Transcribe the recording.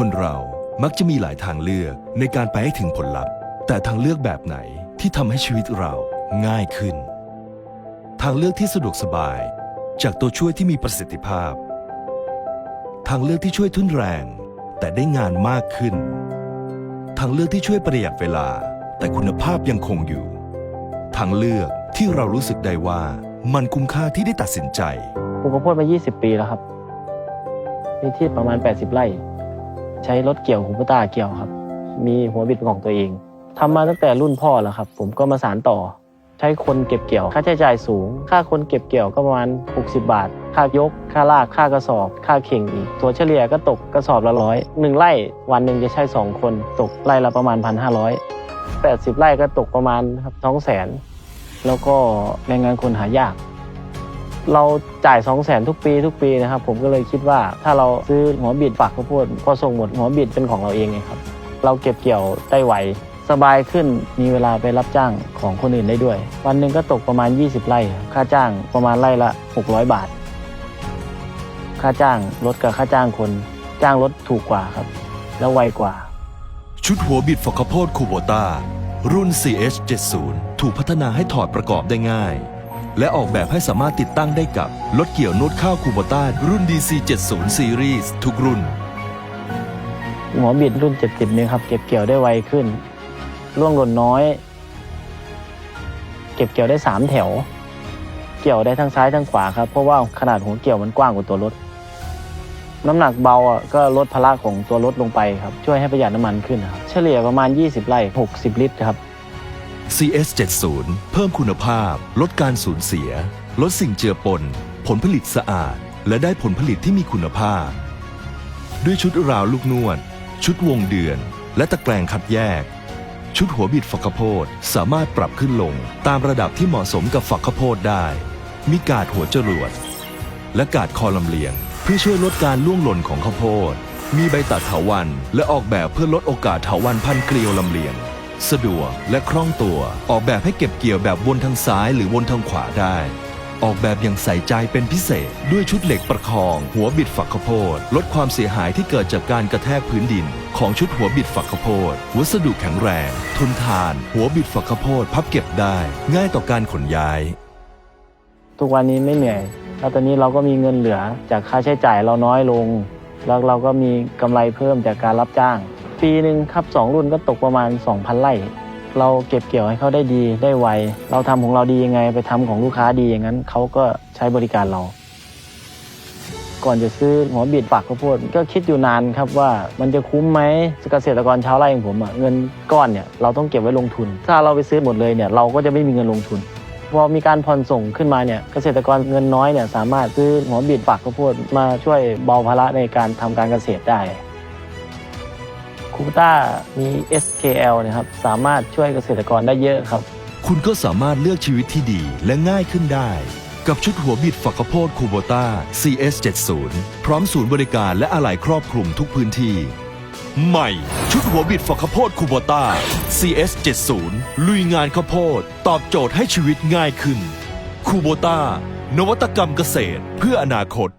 คนเรามักจะมีหลายทางเลือกในการไปให้ถึงผลลัพธ์ แต่ทางเลือกแบบไหนที่ทำให้ชีวิตเราง่ายขึ้น ทางเลือกที่สะดวกสบาย จากตัวช่วยที่มีประสิทธิภาพ ทางเลือกที่ช่วยทุนแรง แต่ได้งานมากขึ้น ทางเลือกที่ช่วยประหยัดเวลา แต่คุณภาพยังคงอยู่ ทางเลือกที่เรารู้สึกได้ว่ามันคุ้มค่าที่ได้ตัดสินใจ ปลูกข้าวโพดมา 20 ปีแล้วครับ มีที่ประมาณ 80 ไร่ ใช้รถเกี่ยวหูปตาเกี่ยวครับ มีหัวบิดเป็นของตัวเองทำมาตั้งแต่รุ่นพ่อแล้วครับ ผมก็มาสานต่อ ใช้คนเก็บเกี่ยว ค่าใช้จ่ายสูง ค่าคนเก็บเกี่ยวก็ประมาณ 60 บาท ค่ายก ค่าลาก ค่ากระสอบ ค่าเข่งอีกตัวเฉลี่ยก็ตกกระสอบละร้อยหนึ่งไร่วันหนึ่งจะใช้สองคน ตกไร่ละประมาณ 1,500 80 ไร่ก็ตกประมาณครับสองแสนแล้วก็แรงงานคนหายาก เราจ่าย 2 0 0แสนทุกปีทุกปีนะครับ ผมก็เลยคิดว่าถ้าเราซื้อหัวบิดฝักข้าวโพดพอส่งหมดหัวบิดเป็นของเราเองไงครับ เราเก็บเกี่ยวได้ไวสบายขึ้นมีเวลาไปรับจ้างของคนอื่นได้ด้วย วันหนึ่งก็ตกประมาณ 20 ไร่ครับค่าจ้างประมาณไร่ละ 600 บาท ค่าจ้างรถกับค่าจ้างคน จ้างรถถูกกว่าครับ แล้วไวกว่า ชุดหัวบิดฝักข้าวโพดคูโบตารุ่น CH70 ถูกพัฒนาให้ถอดประกอบได้ง่าย และออกแบบให้สามารถติดตั้งได้กับ รถเกี่ยวโน้ตข้าวคูโบต้ารุ่น DC70 Series ทุกรุ่น หัวบิดรุ่น 70 นี่ครับ เก็บเกี่ยวได้ไวขึ้น ร่วงหล่นน้อย เก็บเกี่ยวได้ 3 แถว เกี่ยวได้ทั้งซ้ายทั้งขวาครับ เพราะว่าขนาดหัวเกี่ยวมันกว้างกว่าตัวรถ น้ำหนักเบาอะก็ลดภาระของตัวรถลงไปครับ ช่วยให้ประหยัดน้ำมันขึ้นครับ เฉลี่ยประมาณ 20 ไร่ 60 ลิตรครับ CS70 เพิ่มคุณภาพ ลดการสูญเสีย ลดสิ่งเจือปน ผลผลิตสะอาด และได้ผลผลิตที่มีคุณภาพ ด้วยชุดราวลูกนวด ชุดวงเดือน และตะแกรงคัดแยก ชุดหัวบิดฝักข้าวโพดสามารถปรับขึ้นลง ตามระดับที่เหมาะสมกับฝักข้าวโพดได้ มีกาดหัวจรวด และกาดคอลำเลียง เพื่อช่วยลดการล่วงหล่นของข้าวโพดมีใบตัดเถาวันและออกแบบเพื่อลดโอกาสเถาวันพันเกลียวลำเลียง สะดวกและคล่องตัว ออกแบบให้เก็บเกี่ยวแบบวนทางซ้ายหรือวนทางขวาได้ ออกแบบอย่างใส่ใจเป็นพิเศษ ด้วยชุดเหล็กประคอง หัวบิดฝักข้าวโพด ลดความเสียหายที่เกิดจากการกระแทกพื้นดิน ของชุดหัวบิดฝักข้าวโพด วัสดุแข็งแรง ทนทาน หัวบิดฝักข้าวโพด พับเก็บได้ ง่ายต่อการขนย้าย ทุกวันนี้ไม่เหนื่อย แล้วตอนนี้เราก็มีเงินเหลือจากค่าใช้จ่ายเราน้อยลง แล้วเราก็มีกำไรเพิ่มจากการรับจ้าง ปีหนึ่งครับสองรุ่นก็ตกประมาณ 2,000ไร่เราเก็บเกี่ยวให้เขาได้ดีได้ไว เราทำของเราดียังไงไปทำของลูกค้าดีอย่างนั้นเขาก็ใช้บริการเรา ก่อนจะซื้อหัวบิดฝักข้าวโพดก็คิดอยู่นานครับว่ามันจะคุ้มไหมเกษตรกรชาวไร่อย่างผมอะเงินก้อนเนี่ยเราต้องเก็บไว้ลงทุน ถ้าเราไปซื้อหมดเลยเนี่ยเราก็จะไม่มีเงินลงทุนพอมีการผ่อนส่งขึ้นมาเนี่ยเกษตรกรเงินน้อยเนี่ยสามารถซื้อหัวบิดฝักข้าวโพดมาช่วยเบาภาระในการทำการเกษตรได้ คูต้ามี SKL นะครับสามารถช่วยเกษตรกรได้เยอะครับ คุณก็สามารถเลือกชีวิตที่ดีและง่ายขึ้นได้ กับชุดหัวบิดฝักข้าวโพดคูโบต้า CS70 พร้อมศูนย์บริการและอะไหล่ครอบคลุมทุกพื้นที่ ใหม่ ชุดหัวบิดฝักข้าวโพดคูโบต้า CS70 ลุยงานข้าวโพด ตอบโจทย์ให้ชีวิตง่ายขึ้นคูโบต้านวัตกรรมเกษตรเพื่ออนาคต